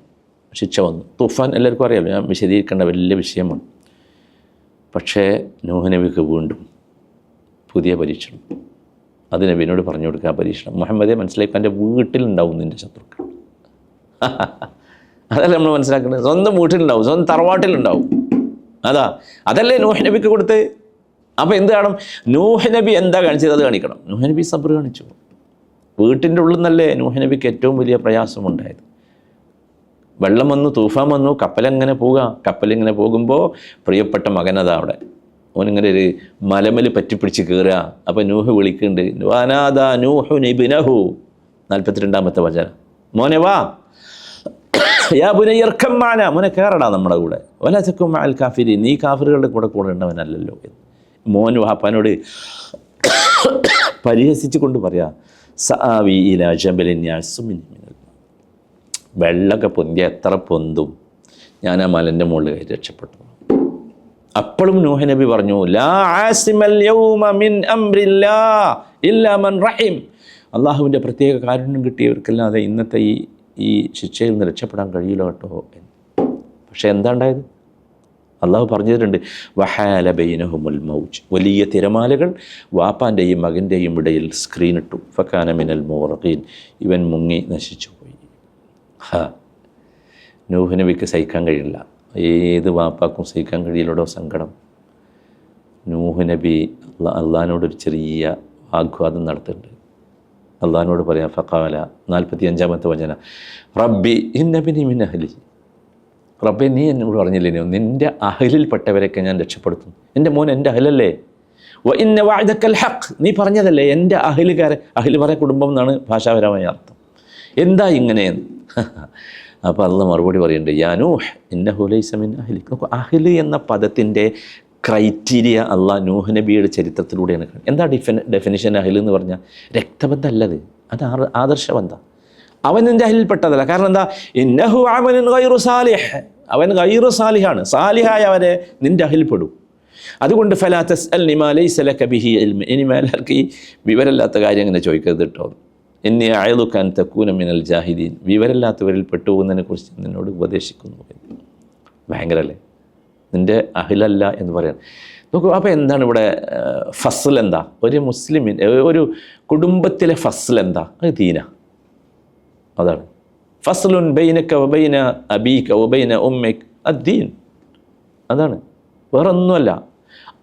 ശിക്ഷ വന്നു. തുഫാൻ എല്ലാവർക്കും അറിയാമല്ലോ ഞാൻ വിശദീകരിക്കേണ്ട വലിയ വിഷയമാണ്. പക്ഷേ നൂഹനബിക്ക് വീണ്ടും പുതിയ പരീക്ഷണം. അത് നബീനോട് പറഞ്ഞു കൊടുക്കുക പരീക്ഷണം. മുഹമ്മദെ മനസ്സിലാക്കി എന്റെ വീട്ടിലുണ്ടാവും നിന്റെ ശത്രുക്കൾ. [laughs] അതല്ല നമ്മൾ മനസ്സിലാക്കുന്നത് സ്വന്തം വീട്ടിലുണ്ടാവും. സ്വന്തം തറവാട്ടിലുണ്ടാവും. അതാ. അതല്ലേ നൂഹ് നബിക്ക് കൊടുത്ത്? അപ്പോൾ എന്ത് കാണും? നൂഹ് നബി എന്താ കാണിച്ചത്? അത് കാണിക്കണം. നൂഹ് നബി സബർ കാണിച്ചു. വീട്ടിന്റെ ഉള്ളിൽ നിന്നല്ലേ നൂഹ് നബിക്ക് ഏറ്റവും വലിയ പ്രയാസമുണ്ടായത് വെള്ളം വന്നു തൂഫാൻ വന്നു കപ്പലെങ്ങനെ പോവുക കപ്പലിങ്ങനെ പോകുമ്പോൾ പ്രിയപ്പെട്ട മകനതാ അവിടെ. ഓനിങ്ങനെ ഒരു മലമൽ പറ്റിപ്പിടിച്ച് കയറുക അപ്പോൾ നൂഹ് വിളിക്കുന്നുണ്ട് വാനാദാ നൂഹു നിബിനഹു. നാൽപ്പത്തിരണ്ടാമത്തെ വചനം. മോനെ വാ. യാ പുനയർക്കം മാന. കയറടാ നമ്മുടെ കൂടെ. വലച്ചക്കും അൽ കാഫിരി നീ കാഫിറുകളുടെ കൂടെ കൂടെ ഉണ്ടവനല്ലല്ലോ മോൻ വാപ്പാനോട് പരിഹസിച്ചു കൊണ്ട് പറയാ സാവി ഇല ജബലിൻ ഞാൻ മിനൽ വെള്ളമൊക്കെ പൊന്തി എത്ര പൊന്തും. ഞാൻ ആ മലന്റെ മുകളിൽ കയറി രക്ഷപ്പെട്ടു. അപ്പോഴും നൂഹ നബി പറഞ്ഞു ലാ ആസിമൽ യൗമ മിൻ അംരില്ലാ ഇല്ലാ മൻ റഹീം. അള്ളാഹുവിന്റെ പ്രത്യേക കാരുണ്യം കിട്ടിയവർക്കല്ലാതെ ഇന്നത്തെ ഈ ഈ ശിക്ഷയിൽ നിന്ന് രക്ഷപ്പെടാൻ കഴിയില്ല കേട്ടോ എന്ന്. പക്ഷേ എന്താ ഉണ്ടായത്? അള്ളാഹു പറഞ്ഞിട്ടുണ്ട് വഹാല ബൈനഹുമുൽ മൗജ്. വലിയ തിരമാലകൾ വാപ്പാന്റെയും മകന്റെയും ഇടയിൽ സ്ക്രീനിട്ടു ഫക്കാന മിനൽ മോറീൻ ഇവൻ മുങ്ങി നശിച്ചു. ഹാ. നൂഹ് നബിക്ക് സഹിക്കാൻ കഴിയില്ല. ഏത് വാപ്പാക്കും സഹിക്കാൻ കഴിയില്ലടോ സങ്കടം. നൂഹ് നബി അള്ളാ അള്ളഹാനോടൊരു ചെറിയ വാഗ്വാദം നടത്തുന്നുണ്ട് അള്ളഹാനോട് പറയാം ഫക്കാവല നാൽപ്പത്തി അഞ്ചാമത്തെ വചന. റബ്ബി ഇന്നബിനി മിൻ അഹ്ലി. റബ്ബെ നീ എന്നോട് പറഞ്ഞില്ലേ നീ? നിന്റെ അഹലിൽപ്പെട്ടവരൊക്കെ ഞാൻ രക്ഷപ്പെടുത്തും. എന്റെ മോൻ എന്റെ അഹലല്ലേ? ഇന്ന വാഴ്ദക്കൽ ഹക്ക് നീ പറഞ്ഞതല്ലേ എന്റെ അഹലുകാരെ അഹിൽ പറയ കുടുംബം എന്നാണ് ഭാഷാപരമായ അർത്ഥം. എന്താ ഇങ്ങനെ അപ്പോൾ അള്ള മറുപടി പറയുന്നുണ്ട് യാനൂഹ് ഇന്ന ഹുലൈസമിൻ അഹ്ലി അഹ്ലി എന്ന പദത്തിന്റെ ക്രൈറ്റീരിയ അള്ളാഹ് നൂഹ് നബിയുടെ ചരിത്രത്തിലൂടെയാണ്. എന്താ ഡിഫൻ ഡെഫിനിഷൻ അഹിൽ എന്ന് പറഞ്ഞാൽ രക്തബന്ധമല്ലത്. അത് ആദർശബന്ധം. അവൻ എന്റെ അഹിൽപ്പെട്ടതല്ല കാരണം എന്താ? ഇന്നഹു അവൻ ഗൈറു സാലിഹ്. അവൻ ഗൈറു സാലിഹാണ്. സാലിഹായ അവനെ നിന്റെ അഹിൽപ്പെടും അതുകൊണ്ട് ഫലാ ഫലാത്തസ് അൽ നിമാലൈസല കബിഹി അൽ ഇനി മേലാർക്ക് ഈ വിവരമില്ലാത്ത കാര്യം അങ്ങനെ ചോദിക്കരുത് കേട്ടോ എന്നെ അയലുക്കാൻ തക്കൂന മിനൽ ജാഹിദീൻ. വിവരമില്ലാത്തവരിൽ പെട്ടുപോകുന്നതിനെ കുറിച്ച് നിന്നോട് ഉപദേശിക്കുന്നു ഭയങ്കരല്ലേ? നിന്റെ അഹിലല്ല എന്ന് പറയാം നോക്കൂ അപ്പോൾ എന്താണ് ഇവിടെ ഫസൽ എന്താ? ഒരു മുസ്ലിമിൻ ഒരു കുടുംബത്തിലെ ഫസൽ എന്താ? അത് ദീന. അതാണ്. ഫസലുൻ ബൈനക്ക വബൈന അബീക വബൈന ഉമ്മയ്ക്ക് അദ്ദീൻ അതാണ്. വേറൊന്നുമല്ല.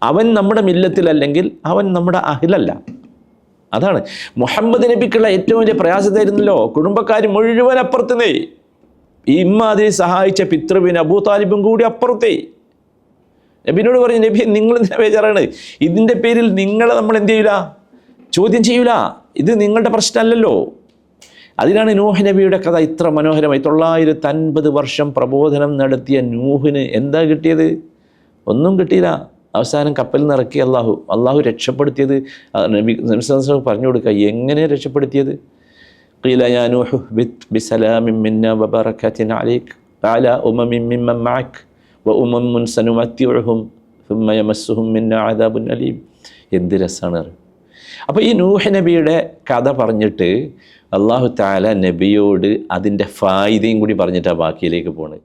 അവൻ നമ്മുടെ മില്ലത്തിലല്ലെങ്കിൽ അവൻ നമ്മുടെ അഹിലല്ല. അതാണ്. മുഹമ്മദ് നബിക്കുള്ള ഏറ്റവും വലിയ പ്രയാസത്തായിരുന്നല്ലോ കുടുംബക്കാർ മുഴുവൻ അപ്പുറത്തുനിന്നേ ഈ ഇമ്മാതിരി സഹായിച്ച പിതൃവിൻ അബൂ താലിബും കൂടി അപ്പുറത്തേ. നബിനോട് പറഞ്ഞു നബി നിങ്ങൾ എന്തിനാ ബേജാറാണ്? ഇതിന്റെ പേരിൽ നിങ്ങളെ നമ്മൾ എന്ത് ചെയ്യൂല? ചോദ്യം ചെയ്യൂല. ഇത് നിങ്ങളുടെ പ്രശ്നമല്ലല്ലോ. അതിനാണ് നൂഹ് നബിയുടെ കഥ ഇത്ര മനോഹരമായി. തൊള്ളായിരത്തി അൻപത് വർഷം പ്രബോധനം നടത്തിയ നൂഹിന് എന്താ കിട്ടിയത്? ഒന്നും കിട്ടിയില്ല. അവസാനം കപ്പലിൽ നിന്ന് ഇറക്കി അള്ളാഹു അള്ളാഹു രക്ഷപ്പെടുത്തിയത് ആ നബി നബി സല്ലല്ലാഹു അലൈഹി വസല്ലം പറഞ്ഞു കൊടുക്കുക എങ്ങനെ രക്ഷപ്പെടുത്തിയത് قيل يا نوح بت بسلام منا وبركات عليك وعلى أمم ممن معك وأمم سنمتعهم ثم يمسهم منا عذاب أليم എന്ത് രസമാണ് അപ്പോൾ ഈ നൂഹ് നബിയുടെ കഥ പറഞ്ഞിട്ട് അള്ളാഹു താല നബിയോട് അതിൻ്റെ ഫായിദയും കൂടി പറഞ്ഞിട്ടാണ് ബാക്കിയിലേക്ക് പോണത്